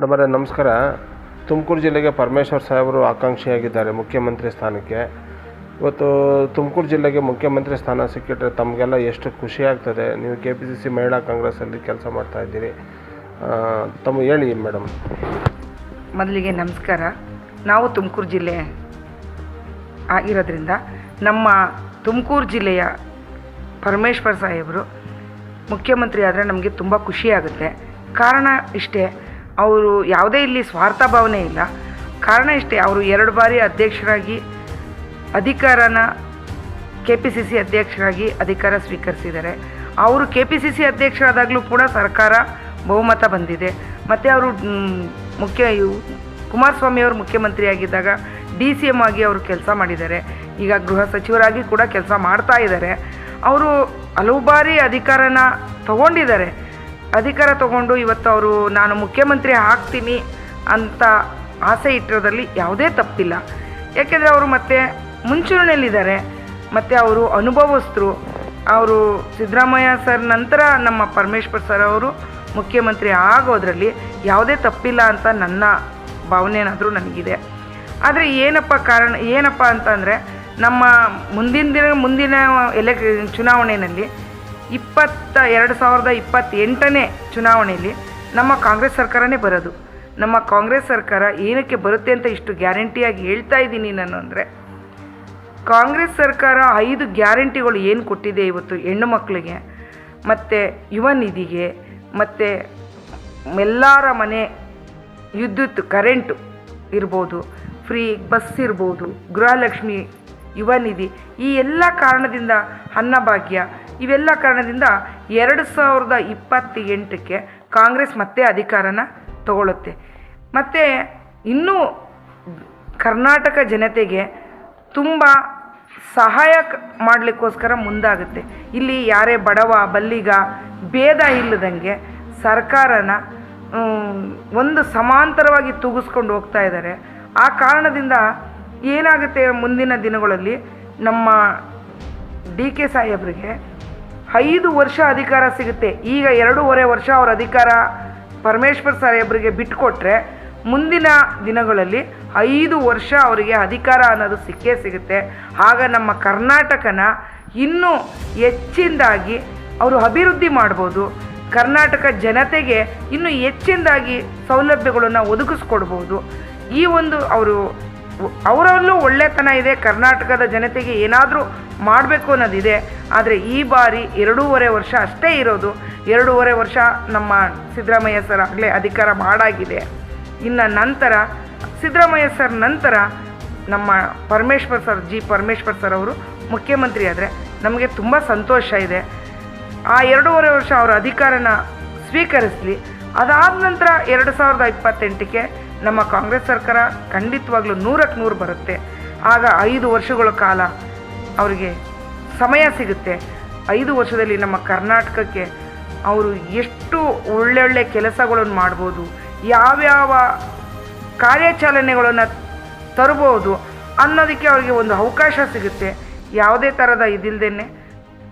ಮೇಡಮರೇ, ನಮಸ್ಕಾರ. ತುಮಕೂರು ಜಿಲ್ಲೆಗೆ ಪರಮೇಶ್ವರ್ ಸಾಹೇಬರು ಆಕಾಂಕ್ಷಿಯಾಗಿದ್ದಾರೆ ಮುಖ್ಯಮಂತ್ರಿ ಸ್ಥಾನಕ್ಕೆ. ಇವತ್ತು ತುಮಕೂರು ಜಿಲ್ಲೆಗೆ ಮುಖ್ಯಮಂತ್ರಿ ಸ್ಥಾನ ಸಿಕ್ಕಿಟ್ರೆ ತಮಗೆಲ್ಲ ಎಷ್ಟು ಖುಷಿ ಆಗ್ತದೆ. ನೀವು ಕೆ ಪಿ ಸಿ ಸಿ ಮಹಿಳಾ ಕಾಂಗ್ರೆಸ್ಸಲ್ಲಿ ಕೆಲಸ ಮಾಡ್ತಾ ಇದ್ದೀರಿ. ತಮ್ಮ ಹೇಳಿ ಮೇಡಮ್. ಮೊದಲಿಗೆ ನಮಸ್ಕಾರ. ನಾವು ತುಮಕೂರು ಜಿಲ್ಲೆ ಆಗಿರೋದ್ರಿಂದ ನಮ್ಮ ತುಮಕೂರು ಜಿಲ್ಲೆಯ ಪರಮೇಶ್ವರ್ ಸಾಹೇಬರು ಮುಖ್ಯಮಂತ್ರಿ ಆದರೆ ನಮಗೆ ತುಂಬ ಖುಷಿಯಾಗುತ್ತೆ ಕಾರಣ ಇಷ್ಟೇ. ಅವರು ಯಾವುದೇ ಇಲ್ಲಿ ಸ್ವಾರ್ಥ ಭಾವನೆ ಇಲ್ಲ. ಕಾರಣ ಇಷ್ಟೇ, ಅವರು ಎರಡು ಬಾರಿ ಅಧ್ಯಕ್ಷರಾಗಿ, ಅಧಿಕಾರನ ಕೆ ಪಿ ಸಿ ಸಿ ಅಧ್ಯಕ್ಷರಾಗಿ ಅಧಿಕಾರ ಸ್ವೀಕರಿಸಿದ್ದಾರೆ. ಅವರು ಕೆ ಪಿ ಸಿ ಸಿ ಅಧ್ಯಕ್ಷರಾದಾಗಲೂ ಕೂಡ ಸರ್ಕಾರ ಬಹುಮತ ಬಂದಿದೆ. ಮತ್ತು ಅವರು ಮುಖ್ಯ ಕುಮಾರಸ್ವಾಮಿ ಅವರು ಮುಖ್ಯಮಂತ್ರಿ ಆಗಿದ್ದಾಗ ಡಿ ಸಿ ಎಂ ಆಗಿ ಅವರು ಕೆಲಸ ಮಾಡಿದ್ದಾರೆ. ಈಗ ಗೃಹ ಸಚಿವರಾಗಿ ಕೂಡ ಕೆಲಸ ಮಾಡ್ತಾ ಇದ್ದಾರೆ. ಅವರು ಹಲವು ಬಾರಿ ಅಧಿಕಾರನ ತಗೊಂಡಿದ್ದಾರೆ. ಅಧಿಕಾರ ತಗೊಂಡು ಇವತ್ತು ಅವರು, ನಾನು ಮುಖ್ಯಮಂತ್ರಿ ಆಗ್ತೀನಿ ಅಂತ ಆಸೆ ಇಟ್ಟಿರೋದ್ರಲ್ಲಿ ಯಾವುದೇ ತಪ್ಪಿಲ್ಲ. ಯಾಕೆಂದರೆ ಅವರು ಮತ್ತೆ ಮುಂಚೂಣಿಯಲ್ಲಿದ್ದಾರೆ. ಮತ್ತು ಅವರು ಅನುಭವಸ್ಥರು. ಅವರು ಸಿದ್ದರಾಮಯ್ಯ ಸರ್ ನಂತರ ನಮ್ಮ ಪರಮೇಶ್ವರ್ ಸರ್ ಅವರು ಮುಖ್ಯಮಂತ್ರಿ ಆಗೋದ್ರಲ್ಲಿ ಯಾವುದೇ ತಪ್ಪಿಲ್ಲ ಅಂತ ನನ್ನ ಭಾವನೆ ಏನಾದರೂ ನನಗಿದೆ. ಆದರೆ ಏನಪ್ಪ ಕಾರಣ, ಏನಪ್ಪ ಅಂತಂದರೆ ನಮ್ಮ ಮುಂದಿನ ದಿನ, ಮುಂದಿನ ಎಲೆಕ್, ಚುನಾವಣೆಯಲ್ಲಿ ಇಪ್ಪತ್ತ ಎರಡು ಸಾವಿರದ ಇಪ್ಪತ್ತೆಂಟನೇ ಚುನಾವಣೆಯಲ್ಲಿ ನಮ್ಮ ಕಾಂಗ್ರೆಸ್ ಸರ್ಕಾರನೇ ಬರೋದು. ನಮ್ಮ ಕಾಂಗ್ರೆಸ್ ಸರ್ಕಾರ ಏನಕ್ಕೆ ಬರುತ್ತೆ ಅಂತ ಇಷ್ಟು ಗ್ಯಾರಂಟಿಯಾಗಿ ಹೇಳ್ತಾ ಇದ್ದೀನಿ ನಾನು ಅಂದರೆ, ಕಾಂಗ್ರೆಸ್ ಸರ್ಕಾರ ಐದು ಗ್ಯಾರಂಟಿಗಳು ಏನು ಕೊಟ್ಟಿದೆ ಇವತ್ತು ಹೆಣ್ಣು ಮಕ್ಕಳಿಗೆ, ಮತ್ತು ಯುವ ನಿಧಿಗೆ, ಮತ್ತು ಎಲ್ಲರ ಮನೆ ವಿದ್ಯುತ್ ಕರೆಂಟು ಇರ್ಬೋದು, ಫ್ರೀ ಬಸ್ ಇರ್ಬೋದು, ಗೃಹಲಕ್ಷ್ಮಿ ಯುವ ನಿಧಿ ಈ ಎಲ್ಲ ಕಾರಣದಿಂದ ಅನ್ನಭಾಗ್ಯ. ಇವೆಲ್ಲ ಕಾರಣದಿಂದ ಎರಡು ಸಾವಿರದ ಇಪ್ಪತ್ತೆಂಟಕ್ಕೆ ಕಾಂಗ್ರೆಸ್ ಮತ್ತೆ ಅಧಿಕಾರನ ತಗೊಳ್ಳುತ್ತೆ ಮತ್ತು ಇನ್ನೂ ಕರ್ನಾಟಕ ಜನತೆಗೆ ತುಂಬ ಸಹಾಯ ಮಾಡಲಿಕ್ಕೋಸ್ಕರ ಮುಂದಾಗುತ್ತೆ. ಇಲ್ಲಿ ಯಾರೇ ಬಡವ, ಬಲ್ಲಿಗ, ಭೇದ ಇಲ್ಲದಂಗೆ ಸರ್ಕಾರನ ಒಂದು ಸಮಾಂತರವಾಗಿ ತೂಗಿಸ್ಕೊಂಡು ಹೋಗ್ತಾ ಇದ್ದಾರೆ. ಆ ಕಾರಣದಿಂದ ಏನಾಗುತ್ತೆ ಮುಂದಿನ ದಿನಗಳಲ್ಲಿ ನಮ್ಮ ಡಿ ಕೆ ಸಾಹೇಬ್ರಿಗೆ ಐದು ವರ್ಷ ಅಧಿಕಾರ ಸಿಗುತ್ತೆ. ಈಗ ಎರಡೂವರೆ ವರ್ಷ ಅವರ ಅಧಿಕಾರ ಪರಮೇಶ್ವರ್ ಸಾಹೇಬ್ರಿಗೆ ಬಿಟ್ಟುಕೊಟ್ರೆ ಮುಂದಿನ ದಿನಗಳಲ್ಲಿ ಐದು ವರ್ಷ ಅವರಿಗೆ ಅಧಿಕಾರ ಅನ್ನೋದು ಸಿಕ್ಕೇ ಸಿಗುತ್ತೆ. ಆಗ ನಮ್ಮ ಕರ್ನಾಟಕನ ಇನ್ನೂ ಹೆಚ್ಚಿಂದಾಗಿ ಅವರು ಅಭಿವೃದ್ಧಿ ಮಾಡ್ಬೋದು. ಕರ್ನಾಟಕ ಜನತೆಗೆ ಇನ್ನೂ ಹೆಚ್ಚಿಂದಾಗಿ ಸೌಲಭ್ಯಗಳನ್ನು ಒದಗಿಸ್ಕೊಡ್ಬೋದು. ಈ ಒಂದು ಅವರು ಅವರಲ್ಲೂ ಒಳ್ಳೆತನ ಇದೆ, ಕರ್ನಾಟಕದ ಜನತೆಗೆ ಏನಾದರೂ ಮಾಡಬೇಕು ಅನ್ನೋದಿದೆ. ಆದರೆ ಈ ಬಾರಿ ಎರಡೂವರೆ ವರ್ಷ ಅಷ್ಟೇ ಇರೋದು. ಎರಡೂವರೆ ವರ್ಷ ನಮ್ಮ ಸಿದ್ದರಾಮಯ್ಯ ಸರ್ ಆಗಲೇ ಅಧಿಕಾರ ಮಾಡಾಗಿದೆ. ಇನ್ನು ನಂತರ ಸಿದ್ದರಾಮಯ್ಯ ಸರ್ ನಂತರ ನಮ್ಮ Parameshwar sir, G Parameshwar sir ಅವರು ಮುಖ್ಯಮಂತ್ರಿ ಆದರೆ ನಮಗೆ ತುಂಬ ಸಂತೋಷ ಇದೆ. ಆ ಎರಡೂವರೆ ವರ್ಷ ಅವರ ಅಧಿಕಾರನ ಸ್ವೀಕರಿಸಲಿ. ಅದಾದ ನಂತರ ಎರಡು ಸಾವಿರದ ಇಪ್ಪತ್ತೆಂಟಕ್ಕೆ ನಮ್ಮ ಕಾಂಗ್ರೆಸ್ ಸರ್ಕಾರ ಖಂಡಿತವಾಗ್ಲೂ ನೂರಕ್ಕೆ ನೂರು ಬರುತ್ತೆ. ಆಗ ಐದು ವರ್ಷಗಳ ಕಾಲ ಅವರಿಗೆ ಸಮಯ ಸಿಗುತ್ತೆ. ಐದು ವರ್ಷದಲ್ಲಿ ನಮ್ಮ ಕರ್ನಾಟಕಕ್ಕೆ ಅವರು ಎಷ್ಟು ಒಳ್ಳೊಳ್ಳೆ ಕೆಲಸಗಳನ್ನು ಮಾಡ್ಬೋದು, ಯಾವ್ಯಾವ ಕಾರ್ಯಾಚರಣೆಗಳನ್ನು ತರ್ಬೋದು ಅನ್ನೋದಕ್ಕೆ ಅವರಿಗೆ ಒಂದು ಅವಕಾಶ ಸಿಗುತ್ತೆ. ಯಾವುದೇ ಥರದ ಇದಿಲ್ಲದೇ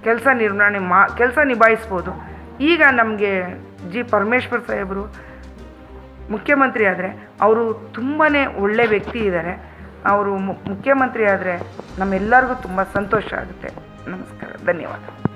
ಕೆಲಸ ನಿರ್ವಹಣೆ ಮಾ, ಕೆಲಸ ನಿಭಾಯಿಸ್ಬೋದು. ಈಗ ನಮಗೆ ಜಿ. ಪರಮೇಶ್ವರ್ ಸಾಹೇಬರು ಮುಖ್ಯಮಂತ್ರಿ ಆದರೆ ಅವರು ತುಂಬಾ ಒಳ್ಳೆ ವ್ಯಕ್ತಿ ಇದ್ದಾರೆ ಅವರು ಮುಖ್ಯಮಂತ್ರಿ ಆದರೆ ನಮ್ಮೆಲ್ಲರಿಗೂ ತುಂಬ ಸಂತೋಷ ಆಗುತ್ತೆ. ನಮಸ್ಕಾರ, ಧನ್ಯವಾದ.